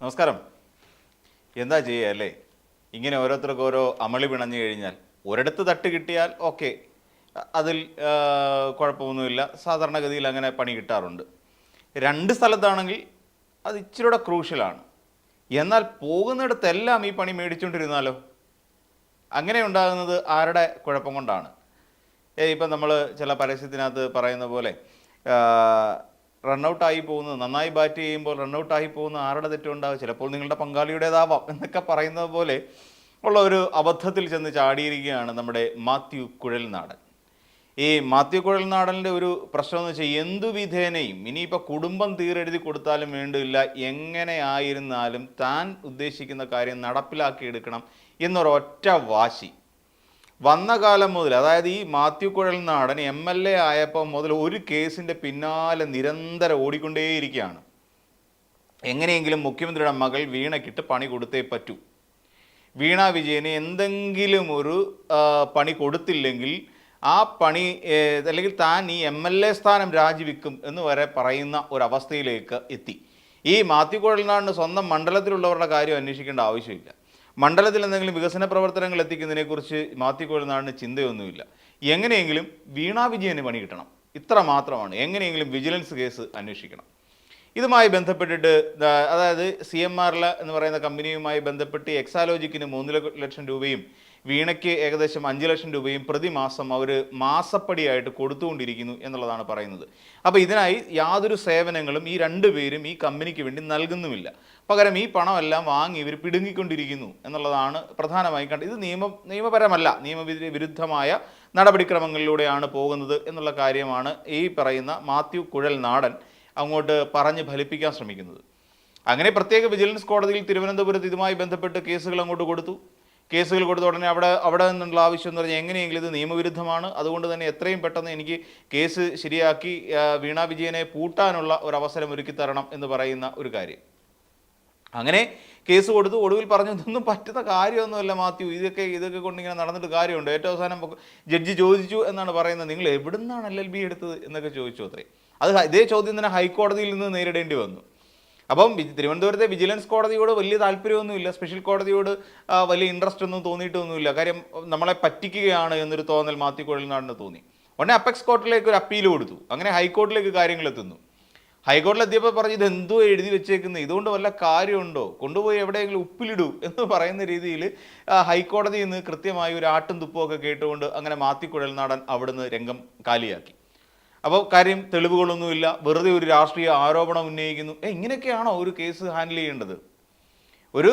നമസ്കാരം. എന്താ ചെയ്യുക അല്ലേ? ഇങ്ങനെ ഓരോരുത്തർക്ക് ഓരോ അമളി പിണഞ്ഞു കഴിഞ്ഞാൽ ഒരിടത്ത് തട്ട് കിട്ടിയാൽ ഓക്കെ. അതിൽ കുഴപ്പമൊന്നുമില്ല. സാധാരണഗതിയിൽ അങ്ങനെ പണി കിട്ടാറുണ്ട്. രണ്ട് സ്ഥലത്താണെങ്കിൽ അത് ഇച്ചിരൂടെ ക്രൂഷ്യലാണ്. എന്നാൽ പോകുന്നിടത്തെല്ലാം ഈ പണി മേടിച്ചുകൊണ്ടിരുന്നാലോ അങ്ങനെ ഉണ്ടാകുന്നത് ആരുടെ കുഴപ്പം കൊണ്ടാണ്? ഏ ഇപ്പം നമ്മൾ ചില പരസ്യത്തിനകത്ത് പറയുന്ന പോലെ റണ്ണൗട്ടായി പോകുന്നത് നന്നായി ബാറ്റ് ചെയ്യുമ്പോൾ റണ്ണൗട്ടായി പോകുന്ന ആരുടെ തെറ്റുണ്ടാവും? ചിലപ്പോൾ നിങ്ങളുടെ പങ്കാളിയുടേതാവാം എന്നൊക്കെ പറയുന്നത് പോലെ ഉള്ള ഒരു അബദ്ധത്തിൽ ചെന്ന് ചാടിയിരിക്കുകയാണ് നമ്മുടെ മാത്യു കുഴൽനാടൻ. ഈ മാത്യു കുഴൽനാടന്റെ ഒരു പ്രശ്നം എന്ന് വെച്ചാൽ എന്തു വിധേനയും ഇനിയിപ്പോൾ കുടുംബം തീരെഴുതി കൊടുത്താലും വേണ്ടില്ല എങ്ങനെയായിരുന്നാലും താൻ ഉദ്ദേശിക്കുന്ന കാര്യം നടപ്പിലാക്കിയെടുക്കണം എന്നൊരൊറ്റ വാശി. വന്ന കാലം മുതൽ അതായത് ഈ മാത്യു കുഴൽ നാടൻ എം എൽ എ ആയപ്പോൾ മുതൽ ഒരു കേസിന്റെ പിന്നാലെ നിരന്തരം ഓടിക്കൊണ്ടേയിരിക്കുകയാണ്. എങ്ങനെയെങ്കിലും മുഖ്യമന്ത്രിയുടെ മകൾ വീണക്കിട്ട് പണി കൊടുത്തേ പറ്റൂ. വീണ വിജയന് എന്തെങ്കിലും ഒരു പണി കൊടുത്തില്ലെങ്കിൽ ആ പണി അല്ലെങ്കിൽ താൻ ഈ എം എൽ എ സ്ഥാനം രാജിവെക്കും എന്ന് വരെ പറയുന്ന ഒരവസ്ഥയിലേക്ക് എത്തി. ഈ മാത്യു കുഴൽനാടിന് സ്വന്തം മണ്ഡലത്തിലുള്ളവരുടെ കാര്യം അന്വേഷിക്കേണ്ട ആവശ്യമില്ല. മണ്ഡലത്തിൽ എന്തെങ്കിലും വികസന പ്രവർത്തനങ്ങൾ എത്തിക്കുന്നതിനെക്കുറിച്ച് മാത്തിക്കൊഴുന്നാണ് ചിന്തയൊന്നുമില്ല. എങ്ങനെയെങ്കിലും വീണാ വിജയന് പണി കിട്ടണം. ഇത്ര മാത്രമാണ്. എങ്ങനെയെങ്കിലും വിജിലൻസ് കേസ് അന്വേഷിക്കണം. ഇതുമായി ബന്ധപ്പെട്ടിട്ട് അതായത് സി എം ആർ എന്ന് പറയുന്ന കമ്പനിയുമായി ബന്ധപ്പെട്ട് എക്സാലോജിക്കിന് മൂന്ന് ലക്ഷം രൂപയും വീണയ്ക്ക് ഏകദേശം അഞ്ച് ലക്ഷം രൂപയും പ്രതിമാസം അവർ മാസപ്പടിയായിട്ട് കൊടുത്തുകൊണ്ടിരിക്കുന്നു എന്നുള്ളതാണ് പറയുന്നത്. അപ്പോൾ ഇതിനായി യാതൊരു സേവനങ്ങളും ഈ രണ്ടുപേരും ഈ കമ്പനിക്ക് വേണ്ടി നൽകുന്നുമില്ല. പകരം ഈ പണമെല്ലാം വാങ്ങി ഇവർ പിടുങ്ങിക്കൊണ്ടിരിക്കുന്നു എന്നുള്ളതാണ് പ്രധാനമായി കണ്ടത് ഇത് നിയമ നിയമപരമല്ല. നിയമവിധി വിരുദ്ധമായ നടപടിക്രമങ്ങളിലൂടെയാണ് പോകുന്നത് എന്നുള്ള കാര്യമാണ് ഈ പറയുന്ന മാത്യു കുഴൽ നാടൻ അങ്ങോട്ട് പറഞ്ഞ് ഫലിപ്പിക്കാൻ ശ്രമിക്കുന്നത്. അങ്ങനെ പ്രത്യേക വിജിലൻസ് കോടതിയിൽ തിരുവനന്തപുരത്ത് ഇതുമായി ബന്ധപ്പെട്ട് കേസുകൾ അങ്ങോട്ട് കൊടുത്തു. കേസുകൾ കൊടുത്ത ഉടനെ അവിടെ അവിടെ നിന്നുള്ള ആവശ്യം എന്ന് പറഞ്ഞാൽ എങ്ങനെയെങ്കിലും ഇത് നിയമവിരുദ്ധമാണ്. അതുകൊണ്ട് തന്നെ എത്രയും പെട്ടെന്ന് എനിക്ക് കേസ് ശരിയാക്കി വീണാ വിജയനെ പൂട്ടാനുള്ള ഒരു അവസരം ഒരുക്കി തരണം എന്ന് പറയുന്ന ഒരു കാര്യം. അങ്ങനെ കേസ് കൊടുത്തു ഒടുവിൽ പറഞ്ഞു ഇതൊന്നും പറ്റുന്ന കാര്യമൊന്നുമല്ല മാത്യു. ഇതൊക്കെ ഇതൊക്കെ കൊണ്ട് ഇങ്ങനെ നടന്നിട്ട് കാര്യമുണ്ട്. ഏറ്റവും അവസാനം ജഡ്ജി ചോദിച്ചു എന്നാണ് പറയുന്നത്. നിങ്ങൾ എവിടുന്നാണ് എൽ എൽ ബി എടുത്തത്? എന്നൊക്കെ ചോദിച്ചു അത്രേ. അത് ഇതേ ചോദ്യം തന്നെ ഹൈക്കോടതിയിൽ നിന്ന് നേരിടേണ്ടി വന്നു. അപ്പം തിരുവനന്തപുരത്തെ വിജിലൻസ് കോടതിയോട് വലിയ താല്പര്യമൊന്നുമില്ല. സ്പെഷ്യൽ കോടതിയോട് വലിയ ഇൻട്രസ്റ്റ് ഒന്നും തോന്നിയിട്ടൊന്നുമില്ല. കാര്യം നമ്മളെ പറ്റിക്കുകയാണ് എന്നൊരു തോന്നൽ മാത്യു കുഴൽനാടിന് തോന്നി. ഉടനെ അപ്പെക്സ് കോർട്ടിലേക്ക് ഒരു അപ്പീൽ കൊടുത്തു. അങ്ങനെ ഹൈക്കോർട്ടിലേക്ക് കാര്യങ്ങൾ എത്തുന്നു. ഹൈക്കോടതിയിൽ എത്തിയപ്പോൾ പറഞ്ഞു ഇത് എന്തോ എഴുതി വെച്ചേക്കുന്നത് ഇതുകൊണ്ട് വല്ല കാര്യമുണ്ടോ? കൊണ്ടുപോയി എവിടെയെങ്കിലും ഉപ്പിലിടൂ എന്ന് പറയുന്ന രീതിയിൽ ഹൈക്കോടതിയിൽ നിന്ന് കൃത്യമായി ഒരു ആട്ടും തുപ്പും ഒക്കെ കേട്ടുകൊണ്ട് അങ്ങനെ മാത്തിക്കുഴൽ നാടൻ അവിടുന്ന് രംഗം കാലിയാക്കി. അപ്പോൾ കാര്യം തെളിവുകളൊന്നുമില്ല വെറുതെ ഒരു രാഷ്ട്രീയ ആരോപണം ഉന്നയിക്കുന്നു. ഇങ്ങനെയൊക്കെയാണോ ഒരു കേസ് ഹാൻഡിൽ ചെയ്യേണ്ടത്? ഒരു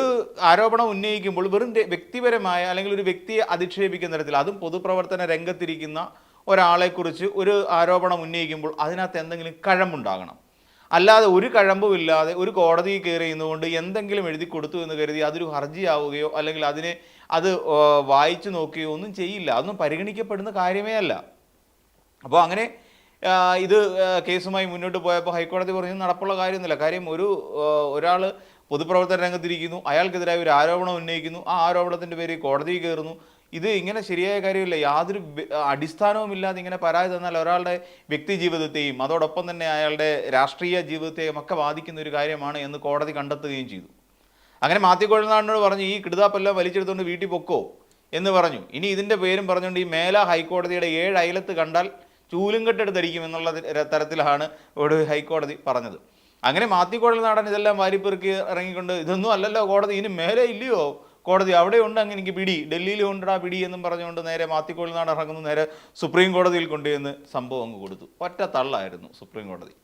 ആരോപണം ഉന്നയിക്കുമ്പോൾ വെറും വ്യക്തിപരമായ അല്ലെങ്കിൽ ഒരു വ്യക്തിയെ അധിക്ഷേപിക്കുന്ന തരത്തിൽ അതും പൊതുപ്രവർത്തന രംഗത്തിരിക്കുന്ന ഒരാളെക്കുറിച്ച് ഒരു ആരോപണം ഉന്നയിക്കുമ്പോൾ അതിനകത്ത് എന്തെങ്കിലും കഴമ്പുണ്ടാകണം അല്ലാതെ ഒരു കഴമ്പുമില്ലാതെ ഒരു കോടതിയിൽ കയറി നിന്നുകൊണ്ട് എന്തെങ്കിലും എഴുതി കൊടുത്തു എന്ന് കരുതി അതൊരു ഹർജിയാവുകയോ അല്ലെങ്കിൽ അതിനെ അത് വായിച്ചു നോക്കുകയോ ഒന്നും ചെയ്യില്ല. അതൊന്നും പരിഗണിക്കപ്പെടുന്ന കാര്യമേ അല്ല. അപ്പോൾ അങ്ങനെ ഇത് കേസുമായി മുന്നോട്ട് പോയപ്പോൾ ഹൈക്കോടതി പറഞ്ഞു നടപ്പുള്ള കാര്യമൊന്നുമില്ല. കാര്യം ഒരു ഒരാൾ പൊതുപ്രവർത്തന രംഗത്തിരിക്കുന്നു. അയാൾക്കെതിരായ ഒരു ആരോപണം ഉന്നയിക്കുന്നു. ആ ആരോപണത്തിന്റെ പേര് കോടതിയിൽ കയറുന്നു. ഇത് ഇങ്ങനെ ശരിയായ കാര്യമില്ല. യാതൊരു അടിസ്ഥാനവുമില്ലാതെ ഇങ്ങനെ പരാതി തന്നാൽ ഒരാളുടെ വ്യക്തി ജീവിതത്തെയും അതോടൊപ്പം തന്നെ അയാളുടെ രാഷ്ട്രീയ ജീവിതത്തെയും ഒക്കെ ബാധിക്കുന്ന ഒരു കാര്യമാണ് എന്ന് കോടതി കണ്ടെത്തുകയും ചെയ്തു. അങ്ങനെ മാത്യു കുഴൽനാടിനോട് പറഞ്ഞു ഈ കിടുതാപ്പെല്ലാം വലിച്ചെടുത്തുകൊണ്ട് വീട്ടിൽ പൊക്കോ എന്ന് പറഞ്ഞു. ഇനി ഇതിന്റെ പേരും പറഞ്ഞുകൊണ്ട് ഈ മേല ഹൈക്കോടതിയുടെ ഏഴ് അയലത്ത് കണ്ടാൽ ചൂലും കെട്ടെടുത്തടിക്കും എന്നുള്ള തരത്തിലാണ് ഒരു ഹൈക്കോടതി പറഞ്ഞത്. അങ്ങനെ മാത്യു കുഴൽനാടൻ ഇതെല്ലാം വാരിപ്പെറുക്കി ഇറങ്ങിക്കൊണ്ട് ഇതൊന്നും അല്ലല്ലോ കോടതി ഇനി മേലെ ഇല്ലയോ? കോടതി അവിടെ ഉണ്ട് അങ്ങനെ എനിക്ക് പിടി. ഡൽഹിയിൽ ഉണ്ടാ പിടി എന്നും പറഞ്ഞുകൊണ്ട് നേരെ മാത്തിക്കോളിൽ നിന്നാണ് ഇറങ്ങുന്നത്. നേരെ സുപ്രീം കോടതിയിൽ കൊണ്ടുചെന്ന് സംഭവം അങ്ങ് കൊടുത്തു. ഒറ്റ തള്ളായിരുന്നു സുപ്രീം കോടതി.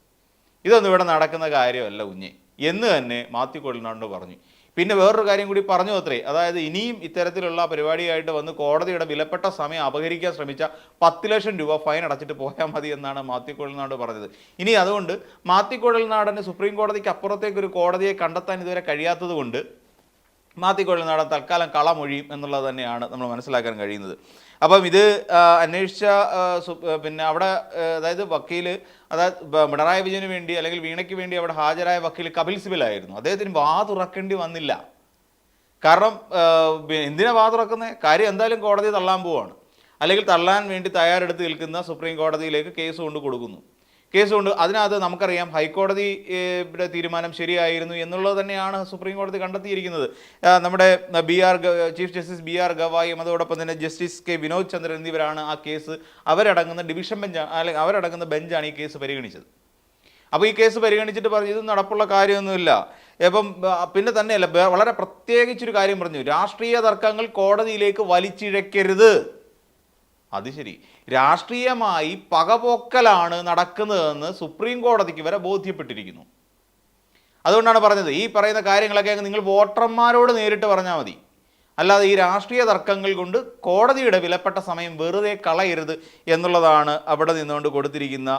ഇതൊന്നും ഇവിടെ നടക്കുന്ന കാര്യമല്ല കുഞ്ഞെ. എന്ന് തന്നെ മാത്തിക്കോളിൽ കൊള്ളിനാണ്ട് പറഞ്ഞു. പിന്നെ വേറൊരു കാര്യം കൂടി പറഞ്ഞു അത്രേ. അതായത് ഇനിയും ഇത്തരത്തിലുള്ള പരിപാടിയായിട്ട് വന്ന് കോടതിയുടെ വിലപ്പെട്ട സമയം അപഹരിക്കാൻ ശ്രമിച്ച പത്ത് ലക്ഷം രൂപ ഫൈൻ അടച്ചിട്ട് പോയാൽ മതി എന്നാണ് മാത്തിക്കോളിൽ നാട് പറഞ്ഞത്. ഇനി അതുകൊണ്ട് മാത്തിക്കോളിൽ നാടന് സുപ്രീം കോടതിക്ക് അപ്പുറത്തേക്ക് ഒരു കോടതിയെ കണ്ടെത്താൻ ഇതുവരെ കഴിയാത്തത് നടൻ തൽക്കാലം കളമൊഴിയും എന്നുള്ളത് തന്നെയാണ് നമ്മൾ മനസ്സിലാക്കാൻ കഴിയുന്നത്. അപ്പം ഇത് അന്വേഷിച്ച പിന്നെ അവിടെ അതായത് വക്കീൽ അതായത് പിണറായി വിജയന് വേണ്ടി അല്ലെങ്കിൽ വീണയ്ക്ക് വേണ്ടി അവിടെ ഹാജരായ വക്കീൽ കപിൽ സിബലായിരുന്നു. അദ്ദേഹത്തിന് വാ തുറക്കേണ്ടി വന്നില്ല. കാരണം എന്തിനാ വാ തുറക്കുന്നത് കാര്യം എന്തായാലും കോടതി തള്ളാൻ പോവാണ്. അല്ലെങ്കിൽ തള്ളാൻ വേണ്ടി തയ്യാറെടുത്ത് നിൽക്കുന്ന സുപ്രീം കോടതിയിലേക്ക് കേസ് കൊണ്ട് കൊടുക്കുന്നു കേസുകൊണ്ട് അതിനകത്ത് നമുക്കറിയാം ഹൈക്കോടതി ഏഹ്, തീരുമാനം ശരിയായിരുന്നു എന്നുള്ളത് തന്നെയാണ് സുപ്രീം കോടതി കണ്ടെത്തിയിരിക്കുന്നത്. നമ്മുടെ B R chief justice B R ഗവായും അതോടൊപ്പം തന്നെ ജസ്റ്റിസ് കെ വിനോദ് ചന്ദ്രൻ എന്നിവരാണ് ആ കേസ് അവരടങ്ങുന്ന ഡിവിഷൻ ബെഞ്ച് അല്ലെങ്കിൽ അവരടങ്ങുന്ന ബെഞ്ചാണ് ഈ കേസ് പരിഗണിച്ചത്. അപ്പോൾ ഈ കേസ് പരിഗണിച്ചിട്ട് പറഞ്ഞു ഇത് നടപ്പുള്ള കാര്യമൊന്നുമില്ല. ഇപ്പം പിന്നെ തന്നെയല്ല വളരെ പ്രത്യേകിച്ചൊരു കാര്യം പറഞ്ഞു. രാഷ്ട്രീയ തർക്കങ്ങൾ കോടതിയിലേക്ക് വലിച്ചിഴക്കരുത്. അത് ശരി. രാഷ്ട്രീയമായി പകപോക്കലാണ് നടക്കുന്നതെന്ന് സുപ്രീം കോടതിക്ക് വരെ ബോധ്യപ്പെട്ടിരിക്കുന്നു. അതുകൊണ്ടാണ് പറഞ്ഞത് ഈ പറയുന്ന കാര്യങ്ങളൊക്കെ നിങ്ങൾ വോട്ടർമാരോട് നേരിട്ട് പറഞ്ഞാൽ മതി. അല്ലാതെ ഈ രാഷ്ട്രീയ തർക്കങ്ങൾ കൊണ്ട് കോടതിയുടെ വിലപ്പെട്ട സമയം വെറുതെ കളയരുത് എന്നുള്ളതാണ് അവിടെ നിന്നുകൊണ്ട് കൊടുത്തിരിക്കുന്ന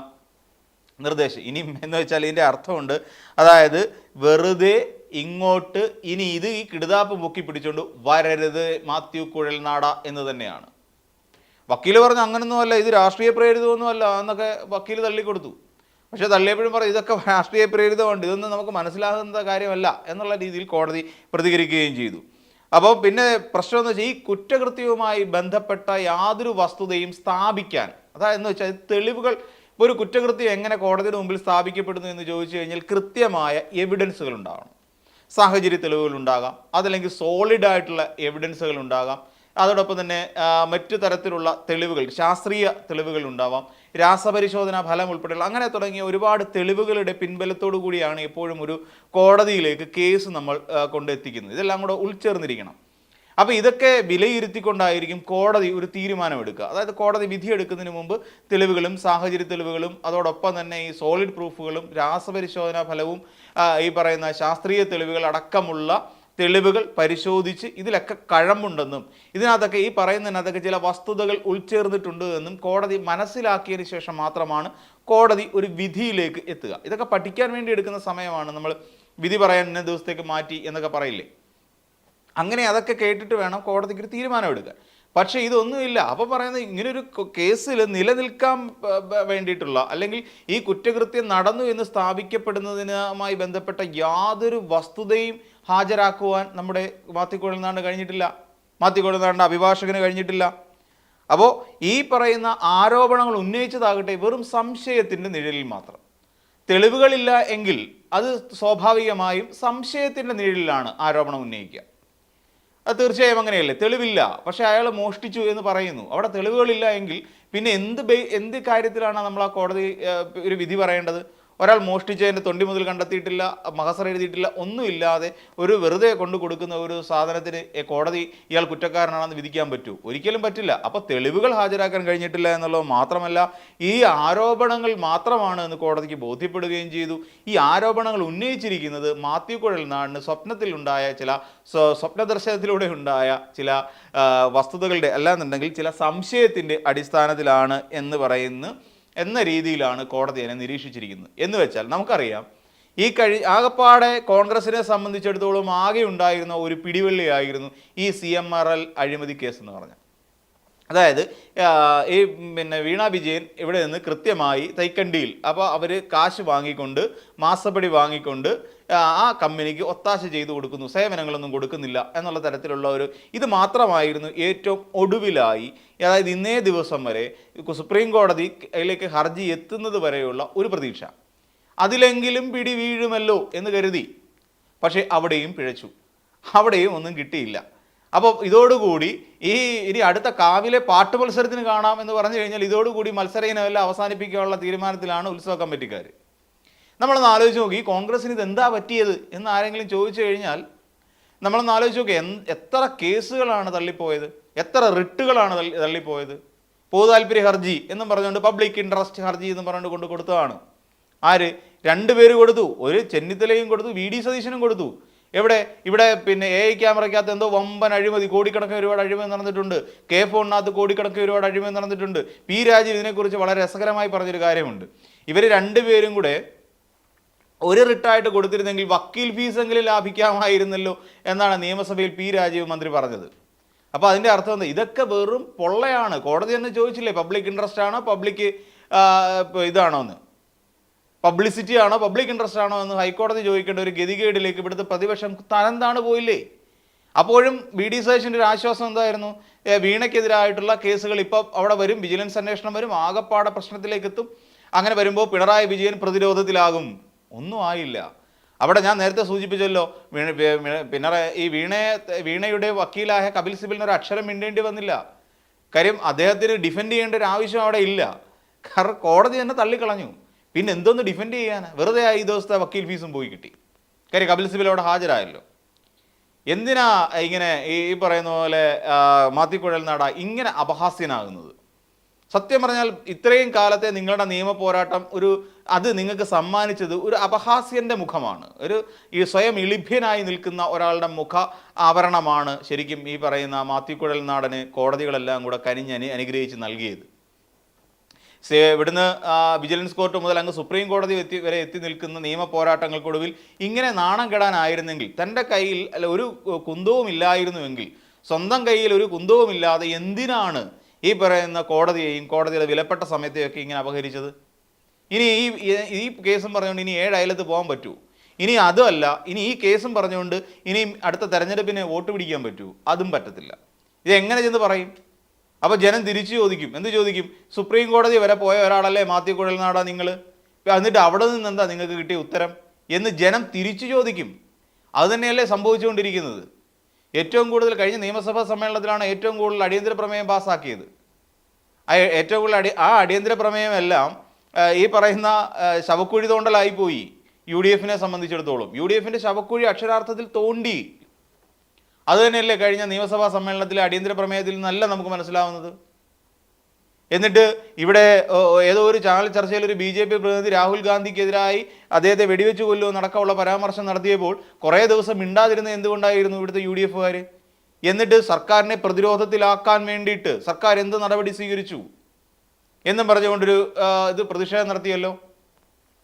നിർദ്ദേശം. ഇനി എന്ന് വെച്ചാൽ ഇതിന്റെ അർത്ഥമുണ്ട് അതായത് വെറുതെ ഇങ്ങോട്ട് ഇനി ഇത് ഈ കിടുതാപ്പ് പൊക്കി പിടിച്ചുകൊണ്ട് വരരുത് മാത്യു കുഴൽനാട എന്ന് തന്നെയാണ്. വക്കീൽ പറഞ്ഞു അങ്ങനൊന്നുമല്ല ഇത് രാഷ്ട്രീയ പ്രേരിതമൊന്നും അല്ല എന്നൊക്കെ വക്കീൽ തള്ളിക്കൊടുത്തു. പക്ഷേ തള്ളിയപ്പോഴും പറഞ്ഞു ഇതൊക്കെ രാഷ്ട്രീയ പ്രേരിതമുണ്ട് ഇതൊന്നും നമുക്ക് മനസ്സിലാകുന്ന കാര്യമല്ല എന്നുള്ള രീതിയിൽ കോടതി പ്രതികരിക്കുകയും ചെയ്തു. അപ്പോൾ പിന്നെ പ്രശ്നം എന്ന് വെച്ചാൽ ഈ കുറ്റകൃത്യവുമായി ബന്ധപ്പെട്ട യാതൊരു വസ്തുതയും സ്ഥാപിക്കാൻ അതായത് എന്ന് വെച്ചാൽ തെളിവുകൾ ഇപ്പോൾ ഒരു കുറ്റകൃത്യം എങ്ങനെ കോടതിയുടെ മുമ്പിൽ സ്ഥാപിക്കപ്പെടുന്നു എന്ന് ചോദിച്ചു കഴിഞ്ഞാൽ കൃത്യമായ എവിഡൻസുകൾ ഉണ്ടാകണം. സാഹചര്യ തെളിവുകൾ ഉണ്ടാകാം അതല്ലെങ്കിൽ സോളിഡ് ആയിട്ടുള്ള എവിഡൻസുകൾ ഉണ്ടാകാം. അതോടൊപ്പം തന്നെ മറ്റു തരത്തിലുള്ള തെളിവുകൾ ശാസ്ത്രീയ തെളിവുകൾ ഉണ്ടാവാം. രാസപരിശോധനാ ഫലം ഉൾപ്പെടെയുള്ള അങ്ങനെ തുടങ്ങിയ ഒരുപാട് തെളിവുകളുടെ പിൻബലത്തോടു കൂടിയാണ് എപ്പോഴും ഒരു കോടതിയിലേക്ക് കേസ് നമ്മൾ കൊണ്ടെത്തിക്കുന്നത്. ഇതെല്ലാം കൂടെ ഉൾച്ചേർന്നിരിക്കണം. അപ്പോൾ ഇതൊക്കെ വിലയിരുത്തിക്കൊണ്ടായിരിക്കും കോടതി ഒരു തീരുമാനമെടുക്കുക. അതായത് കോടതി വിധിയെടുക്കുന്നതിന് മുമ്പ് തെളിവുകളും സാഹചര്യ തെളിവുകളും അതോടൊപ്പം തന്നെ ഈ സോളിഡ് പ്രൂഫുകളും രാസപരിശോധനാ ഫലവും ഈ പറയുന്ന ശാസ്ത്രീയ തെളിവുകൾ അടക്കമുള്ള തെളിവുകൾ പരിശോധിച്ച് ഇതിലൊക്കെ കഴമ്പുണ്ടെന്നും ഇതിനകത്തൊക്കെ ഈ പറയുന്നതിനകത്തൊക്കെ ചില വസ്തുതകൾ ഉൾച്ചേർന്നിട്ടുണ്ട് എന്നും കോടതി മനസ്സിലാക്കിയതിന് ശേഷം മാത്രമാണ് കോടതി ഒരു വിധിയിലേക്ക് എത്തുക. ഇതൊക്കെ പഠിക്കാൻ വേണ്ടി എടുക്കുന്ന സമയമാണ്. നമ്മൾ വിധി പറയാൻ ഇന്ന ദിവസത്തേക്ക് മാറ്റി എന്നൊക്കെ പറയില്ലേ? അങ്ങനെ അതൊക്കെ കേട്ടിട്ട് വേണം കോടതിക്ക് ഒരു തീരുമാനം എടുക്കാൻ പക്ഷേ ഇതൊന്നുമില്ല. അപ്പോൾ പറയുന്നത് ഇങ്ങനൊരു കേസിൽ നിലനിൽക്കാൻ വേണ്ടിയിട്ടുള്ള അല്ലെങ്കിൽ ഈ കുറ്റകൃത്യം നടന്നു എന്ന് സ്ഥാപിക്കപ്പെടുന്നതിനുമായി ബന്ധപ്പെട്ട യാതൊരു വസ്തുതയും ഹാജരാക്കുവാൻ നമ്മുടെ മാത്തിക്കുഴൽനാണ്ട് കഴിഞ്ഞിട്ടില്ല. മാത്തിക്കുഴൽനാടിന്റെ അഭിഭാഷകന് കഴിഞ്ഞിട്ടില്ല. അപ്പോൾ ഈ പറയുന്ന ആരോപണങ്ങൾ ഉന്നയിച്ചതാകട്ടെ വെറും സംശയത്തിന്റെ നിഴലിൽ മാത്രം. തെളിവുകളില്ല എങ്കിൽ അത് സ്വാഭാവികമായും സംശയത്തിന്റെ നിഴലിലാണ് ആരോപണം ഉന്നയിക്കുക. അത് തീർച്ചയായും അങ്ങനെയല്ലേ? തെളിവില്ല. പക്ഷേ അയാൾ മോഷ്ടിച്ചു എന്ന് പറയുന്നു. അവിടെ തെളിവുകളില്ല എങ്കിൽ പിന്നെ എന്ത് എന്ത് കാര്യത്തിലാണ് നമ്മൾ ആ കോടതി ഒരു വിധി പറയേണ്ടത്? ഒരാൾ മോഷ്ടിച്ചതിന്റെ തൊണ്ടി മുതൽ കണ്ടെത്തിയിട്ടില്ല മഹസർ എഴുതിയിട്ടില്ല ഒന്നുമില്ലാതെ ഒരു വെറുതെ കൊണ്ടു കൊടുക്കുന്ന ഒരു സാധനത്തിന് കോടതി ഇയാൾ കുറ്റക്കാരനാണെന്ന് വിധിക്കാൻ പറ്റൂ. ഒരിക്കലും പറ്റില്ല. അപ്പോൾ തെളിവുകൾ ഹാജരാക്കാൻ കഴിഞ്ഞിട്ടില്ല എന്നുള്ളത് മാത്രമല്ല ഈ ആരോപണങ്ങൾ മാത്രമാണ് എന്ന് കോടതിക്ക് ബോധ്യപ്പെടുകയും ചെയ്തു. ഈ ആരോപണങ്ങൾ ഉന്നയിച്ചിരിക്കുന്നത് മാത്യു കുഴൽ നാടിന് സ്വപ്നത്തിൽ ഉണ്ടായ ചില സ്വ- സ്വപ്നദർശനത്തിലൂടെ ഉണ്ടായ ചില വസ്തുതകളുടെ അല്ലാന്നുണ്ടെങ്കിൽ ചില സംശയത്തിന്റെ അടിസ്ഥാനത്തിലാണ് എന്ന് പറയുന്നു എന്ന രീതിയിലാണ് കോടതി അതിനെ നിരീക്ഷിച്ചിരിക്കുന്നത്. എന്ന് വെച്ചാൽ നമുക്കറിയാം ഈ കഴി ആകപ്പാടെ കോൺഗ്രസിനെ സംബന്ധിച്ചിടത്തോളം ആകെ ഉണ്ടായിരുന്ന ഒരു പിടിവെള്ളിയായിരുന്നു ഈ സി എം ആർ എൽ അഴിമതി കേസ് എന്ന് പറഞ്ഞാൽ. അതായത് ഈ പിന്നെ വീണ വിജയൻ ഇവിടെ നിന്ന് കൃത്യമായി തൈക്കണ്ടിയിൽ അപ്പോൾ അവർ കാശ് വാങ്ങിക്കൊണ്ട് മാസപ്പടി വാങ്ങിക്കൊണ്ട് ആ, കമ്പനിക്ക് ഒത്താശ ചെയ്തു കൊടുക്കുന്നു സേവനങ്ങളൊന്നും കൊടുക്കുന്നില്ല എന്നുള്ള തരത്തിലുള്ള ഒരു ഇത് മാത്രമായിരുന്നു ഏറ്റവും ഒടുവിലായി അതായത് ഇന്നേ ദിവസം വരെ സുപ്രീം കോടതിയിലേക്ക് ഹർജി എത്തുന്നത് വരെയുള്ള ഒരു പ്രതീക്ഷ. അതിലെങ്കിലും പിടി വീഴുമല്ലോ എന്ന് കരുതി. പക്ഷേ അവിടെയും പിഴച്ചു. അവിടെയും ഒന്നും കിട്ടിയില്ല. അപ്പോൾ ഇതോടുകൂടി ഈ ഇനി അടുത്ത കാവിലെ പാട്ട് മത്സരത്തിന് കാണാം എന്ന് പറഞ്ഞു കഴിഞ്ഞാൽ ഇതോടുകൂടി മത്സര ഇനമെല്ലാം അവസാനിപ്പിക്കാനുള്ള തീരുമാനത്തിലാണ് ഉത്സവ കമ്മിറ്റിക്കാർ നമ്മളൊന്ന് ആലോചിച്ച് നോക്കി കോൺഗ്രസ്സിന് ഇത് എന്താ പറ്റിയത് എന്ന് ആരെങ്കിലും ചോദിച്ചു കഴിഞ്ഞാൽ നമ്മളൊന്ന് ആലോചിച്ച് നോക്കി എത്ര കേസുകളാണ് തള്ളിപ്പോയത്? എത്ര റിട്ടുകളാണ് തള്ളി തള്ളിപ്പോയത്? പൊതു താല്പര്യ ഹർജി എന്നും പറഞ്ഞുകൊണ്ട് പബ്ലിക് ഇൻട്രസ്റ്റ് ഹർജി എന്ന് പറഞ്ഞുകൊണ്ട് കൊണ്ട് കൊടുത്തതാണ്. ആര്? രണ്ടുപേര് കൊടുത്തു. ഒരു ചെന്നിത്തലയും കൊടുത്തു വി ഡി സതീശനും കൊടുത്തു. എവിടെ? ഇവിടെ പിന്നെ എ ഐ ക്യാമറയ്ക്കകത്ത് എന്തോ വമ്പൻ അഴിമതി കോടിക്കണക്കിന് ഒരുപാട് അഴിമതി നടന്നിട്ടുണ്ട്. കെ ഫോണിനകത്ത് കോടിക്കണക്കിന് ഒരുപാട് അഴിമതി നടന്നിട്ടുണ്ട്. പി രാജീവ് ഇതിനെക്കുറിച്ച് വളരെ രസകരമായി പറഞ്ഞൊരു കാര്യമുണ്ട്. ഇവർ രണ്ടുപേരും കൂടെ ഒരു റിട്ടായിട്ട് കൊടുത്തിരുന്നെങ്കിൽ വക്കീൽ ഫീസെങ്കിലും ലാഭിക്കാമായിരുന്നല്ലോ എന്നാണ് നിയമസഭയിൽ പി രാജീവ് മന്ത്രി പറഞ്ഞത്. അപ്പോൾ അതിന്റെ അർത്ഥം എന്താ? ഇതൊക്കെ വെറും പൊള്ളയാണ്. കോടതി തന്നെ ചോദിച്ചില്ലേ പബ്ലിക് ഇൻട്രസ്റ്റ് ആണോ പബ്ലിക് ഇതാണോ എന്ന്? പബ്ലിസിറ്റി ആണോ പബ്ലിക് ഇൻട്രസ്റ്റ് ആണോ എന്ന് ഹൈക്കോടതി ചോദിക്കേണ്ട ഒരു ഗതികേടിലേക്ക് ഇവിടുത്തെ പ്രതിപക്ഷം തനന്താണ് പോയില്ലേ? അപ്പോഴും ബി ഡി സതീശന്റെ ഒരു ആശ്വാസം എന്തായിരുന്നു? വീണയ്ക്കെതിരായിട്ടുള്ള കേസുകൾ ഇപ്പോൾ അവിടെ വരും വിജിലൻസ് അന്വേഷണം വരും ആകപ്പാടെ പ്രശ്നത്തിലേക്ക് എത്തും അങ്ങനെ വരുമ്പോൾ പിണറായി വിജയൻ പ്രതിരോധത്തിലാകും. ഒന്നും ആയില്ല. അവിടെ ഞാൻ നേരത്തെ സൂചിപ്പിച്ചല്ലോ വി- ഈ വീണയെ വീണയുടെ വക്കീലായ കപിൽ സിബലിന് ഒരു അക്ഷരം മിണ്ടേണ്ടി വന്നില്ല. കാര്യം അദ്ദേഹത്തിന് ഡിഫെൻഡ് ചെയ്യേണ്ട ഒരു ആവശ്യം അവിടെ ഇല്ല. കാരണം കോടതി തന്നെ തള്ളിക്കളഞ്ഞു. പിന്നെ എന്തോന്ന് ഡിഫെൻഡ് ചെയ്യാൻ വെറുതെ ആ ഈ ദിവസത്തെ വക്കീൽ ഫീസും പോയി കിട്ടി. കാര്യം കപിൽ സിബൽ അവിടെ ഹാജരായല്ലോ. എന്തിനാ ഇങ്ങനെ ഈ പറയുന്ന പോലെ മാത്തിക്കുഴൽ നാട ഇങ്ങനെ അപഹാസ്യനാകുന്നത്? സത്യം പറഞ്ഞാൽ ഇത്രയും കാലത്തെ നിങ്ങളുടെ നിയമ പോരാട്ടം ഒരു അത് നിങ്ങൾക്ക് സമ്മാനിച്ചത് ഒരു അപഹാസ്യന്റെ മുഖമാണ്. ഒരു ഈ സ്വയം ഇളിഭ്യനായി നിൽക്കുന്ന ഒരാളുടെ മുഖ ആവരണമാണ് ശരിക്കും ഈ പറയുന്ന മാത്തിക്കുഴൽ നാടന് കോടതികളെല്ലാം കൂടെ കനിഞ്ഞ് അനു അനുഗ്രഹിച്ച് നൽകിയത്. ഇവിടുന്ന് വിജിലൻസ് കോർട്ട് മുതൽ അങ്ങ് സുപ്രീം കോടതി എത്തി വരെ എത്തി നിൽക്കുന്ന നിയമ പോരാട്ടങ്ങൾക്കൊടുവിൽ ഇങ്ങനെ നാണം കെടാനായിരുന്നെങ്കിൽ തന്റെ കയ്യിൽ അല്ല ഒരു കുന്തവും ഇല്ലായിരുന്നുവെങ്കിൽ സ്വന്തം കയ്യിൽ ഒരു കുന്തവും ഇല്ലാതെ എന്തിനാണ് ഈ പറയുന്ന കോടതിയെയും കോടതിയുടെ വിലപ്പെട്ട സമയത്തെയൊക്കെ ഇങ്ങനെ അപഹരിച്ചത്? ഇനി ഈ ഈ- കേസും പറഞ്ഞുകൊണ്ട് ഇനി ഏഴ് അയലത്ത് പോകാൻ പറ്റൂ. ഇനി അതുമല്ല ഇനി ഈ കേസും പറഞ്ഞുകൊണ്ട് ഇനിയും അടുത്ത തെരഞ്ഞെടുപ്പിന് വോട്ട് പിടിക്കാൻ പറ്റൂ. അതും പറ്റത്തില്ല. ഇത് എങ്ങനെ ചെന്ന് പറയും? അപ്പോൾ ജനം തിരിച്ചു ചോദിക്കും. എന്ത് ചോദിക്കും? സുപ്രീം കോടതി വരെ പോയ ഒരാളല്ലേ മാത്യു കുഴൽനാടാ നിങ്ങൾ എന്നിട്ട് അവിടെ നിന്ന് എന്താ നിങ്ങൾക്ക് കിട്ടിയ ഉത്തരം? എന്ന് ജനം തിരിച്ചു ചോദിക്കും. അത് തന്നെയല്ലേ സംഭവിച്ചുകൊണ്ടിരിക്കുന്നത്. ഏറ്റവും കൂടുതൽ കഴിഞ്ഞ നിയമസഭാ സമ്മേളനത്തിലാണ് ഏറ്റവും കൂടുതൽ അടിയന്തര പ്രമേയം പാസ്സാക്കിയത്. ഏറ്റവും കൂടുതൽ അടി ആ അടിയന്തര പ്രമേയമെല്ലാം ഈ പറയുന്ന ശവക്കുഴി തോണ്ടലായിപ്പോയി യു ഡി എഫിനെ സംബന്ധിച്ചിടത്തോളം. യു ഡി എഫിന്റെ ശവക്കുഴി അക്ഷരാർത്ഥത്തിൽ തോണ്ടി. അതുതന്നെയല്ലേ കഴിഞ്ഞ നിയമസഭാ സമ്മേളനത്തിലെ അടിയന്തര പ്രമേയത്തിൽ നിന്നല്ല നമുക്ക് മനസ്സിലാവുന്നത്? എന്നിട്ട് ഇവിടെ ഏതോ ഒരു ചാനൽ ചർച്ചയിൽ ഒരു ബി ജെ പി പ്രതിനിധി രാഹുൽ ഗാന്ധിക്കെതിരായി അദ്ദേഹത്തെ വെടിവെച്ച് കൊല്ലുമോ നടക്കമുള്ള പരാമർശം നടത്തിയപ്പോൾ കുറേ ദിവസം മിണ്ടാതിരുന്ന എന്തുകൊണ്ടായിരുന്നു ഇവിടുത്തെ യു ഡി എഫുകാർ എന്നിട്ട് സർക്കാരിനെ പ്രതിരോധത്തിലാക്കാൻ വേണ്ടിയിട്ട് സർക്കാർ എന്ത് നടപടി സ്വീകരിച്ചു എന്നും പറഞ്ഞുകൊണ്ടൊരു ഇത് പ്രതിഷേധം നടത്തിയല്ലോ.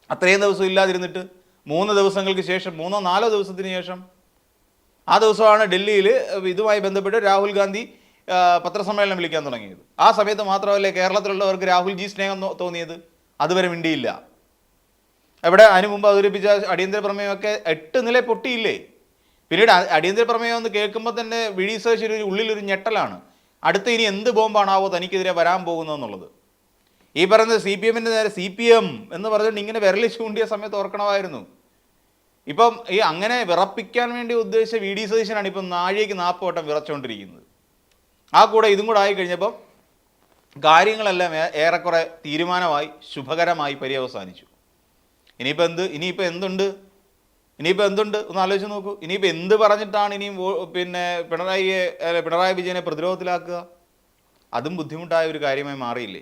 അത്രയും ദിവസം ഇല്ലാതിരുന്നിട്ട് മൂന്ന് ദിവസങ്ങൾക്ക് ശേഷം മൂന്നോ നാലോ ദിവസത്തിന് ശേഷം ആ ദിവസമാണ് ഡൽഹിയിൽ ഇതുമായി ബന്ധപ്പെട്ട് രാഹുൽ ഗാന്ധി പത്രസമ്മേളനം വിളിക്കാൻ തുടങ്ങിയത്. ആ സമയത്ത് മാത്രമല്ലേ കേരളത്തിലുള്ളവർക്ക് രാഹുൽ ജി സ്നേഹം തോന്നിയത്? അതുവരെ മിണ്ടിയില്ല. എവിടെ? അതിനു മുമ്പ് അവതരിപ്പിച്ച അടിയന്തര പ്രമേയമൊക്കെ എട്ട് നില പൊട്ടിയില്ലേ? പിന്നീട് അടിയന്തര പ്രമേയം എന്ന് കേൾക്കുമ്പോൾ തന്നെ വിഴി ഉള്ളിൽ ഉള്ളിലൊരു ഞെട്ടലാണ്. അടുത്ത ഇനി എന്ത് ബോംബാണാവോ തനിക്കെതിരെ വരാൻ പോകുന്നതെന്നുള്ളത് ഈ പറയുന്നത് സി പി എമ്മിന്റെ നേരെ സി പി എം എന്ന് പറഞ്ഞുകൊണ്ട് ഇങ്ങനെ വിരലി ചൂണ്ടിയ സമയത്ത് ഓർക്കണമായിരുന്നു. ഇപ്പം ഈ അങ്ങനെ വിറപ്പിക്കാൻ വേണ്ടി ഉദ്ദേശിച്ച വി ഡി സതീശനാണ് ഇപ്പം നാഴികയ്ക്ക് നാൽപ്പ് വട്ടം വിറച്ചുകൊണ്ടിരിക്കുന്നത്. ആ കൂടെ ഇതും കൂടെ ആയി കഴിഞ്ഞപ്പം കാര്യങ്ങളെല്ലാം ഏറെക്കുറെ തീരുമാനമായി ശുഭകരമായി പര്യവസാനിച്ചു. ഇനിയിപ്പോൾ എന്ത്? ഇനിയിപ്പോൾ എന്തുണ്ട്? ഇനിയിപ്പോൾ എന്തുണ്ട്? ഒന്ന് ആലോചിച്ച് നോക്കൂ. ഇനിയിപ്പോൾ എന്ത് പറഞ്ഞിട്ടാണ് ഇനിയും പിന്നെ പിണറായിയെ പിണറായി വിജയനെ പ്രതിരോധത്തിലാക്കുക? അതും ബുദ്ധിമുട്ടായ ഒരു കാര്യമായി മാറിയില്ലേ?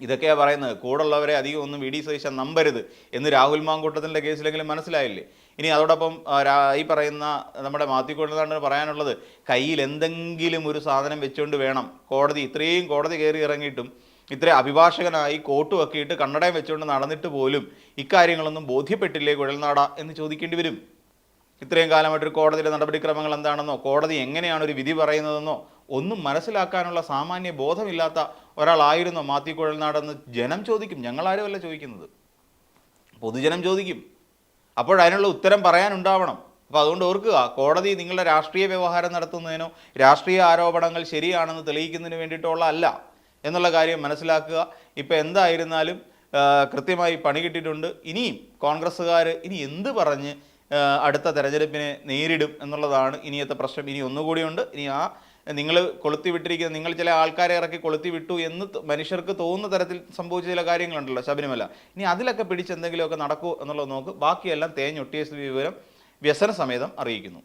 ഇതൊക്കെയാണ് പറയുന്നത്. കൂടുള്ളവരെ അധികം ഒന്നും വി. ഡി. സതീശൻ നമ്പരുത് എന്ന് രാഹുൽ മാങ്കൂട്ടത്തിന്റെ കേസിലെങ്കിലും മനസ്സിലായില്ലേ? ഇനി അതോടൊപ്പം ഈ പറയുന്ന നമ്മുടെ മാത്യു കൊണ്ടുതാണ് പറയാനുള്ളത് കയ്യിൽ എന്തെങ്കിലും ഒരു സാധനം വെച്ചുകൊണ്ട് വേണം. കോടതി ഇത്രയും കോടതി കയറി ഇറങ്ങിയിട്ടും ഇത്രയും അഭിഭാഷകനായി കോട്ടുമൊക്കെ ഇട്ട് കണ്ണടയം വെച്ചുകൊണ്ട് നടന്നിട്ട് പോലും ഇക്കാര്യങ്ങളൊന്നും ബോധ്യപ്പെട്ടില്ലേ കുഴൽനാട എന്ന് ചോദിക്കേണ്ടി വരും. ഇത്രയും കാലമായിട്ടൊരു കോടതിയുടെ നടപടിക്രമങ്ങൾ എന്താണെന്നോ കോടതി എങ്ങനെയാണ് ഒരു വിധി പറയുന്നതെന്നോ ഒന്നും മനസ്സിലാക്കാനുള്ള സാമാന്യ ബോധമില്ലാത്ത ഒരാളായിരുന്നോ മാത്യു കുഴൽനാടെന്ന് ജനം ചോദിക്കും. ഞങ്ങളാരും അല്ല ചോദിക്കുന്നത്. പൊതുജനം ചോദിക്കും. അപ്പോൾ അതിനുള്ള ഉത്തരം പറയാനുണ്ടാവണം. അപ്പോൾ അതുകൊണ്ട് ഓർക്കുക കോടതി നിങ്ങളുടെ രാഷ്ട്രീയ വ്യവഹാരം നടത്തുന്നതിനോ രാഷ്ട്രീയ ആരോപണങ്ങൾ ശരിയാണെന്ന് തെളിയിക്കുന്നതിന് വേണ്ടിയിട്ടുള്ള അല്ല എന്നുള്ള കാര്യം മനസ്സിലാക്കുക. ഇപ്പോൾ എന്തായിരുന്നാലും കൃത്യമായി പണി കിട്ടിയിട്ടുണ്ട്. ഇനിയും കോൺഗ്രസ്സുകാർ ഇനി എന്ത് പറഞ്ഞ് അടുത്ത തെരഞ്ഞെടുപ്പിനെ നേരിടും എന്നുള്ളതാണ് ഇനിയത്തെ പ്രശ്നം. ഇനി ഒന്നുകൂടിയുണ്ട്. ഇനി ആ നിങ്ങൾ കൊളുത്തി വിട്ടിരിക്കുന്ന നിങ്ങൾ ചില ആൾക്കാരെ ഇറക്കി കൊളുത്തി വിട്ടു എന്ന് മനുഷ്യർക്ക് തോന്നുന്ന തരത്തിൽ സംഭവിച്ച ചില കാര്യങ്ങളുണ്ടല്ലോ ശബരിമല. ഇനി അതിലൊക്കെ പിടിച്ച് എന്തെങ്കിലുമൊക്കെ നടക്കൂ എന്നുള്ളത് നോക്ക്. ബാക്കിയെല്ലാം തേഞ്ഞൊട്ടിയ വിവരം വ്യസന സമേതം അറിയിക്കുന്നു.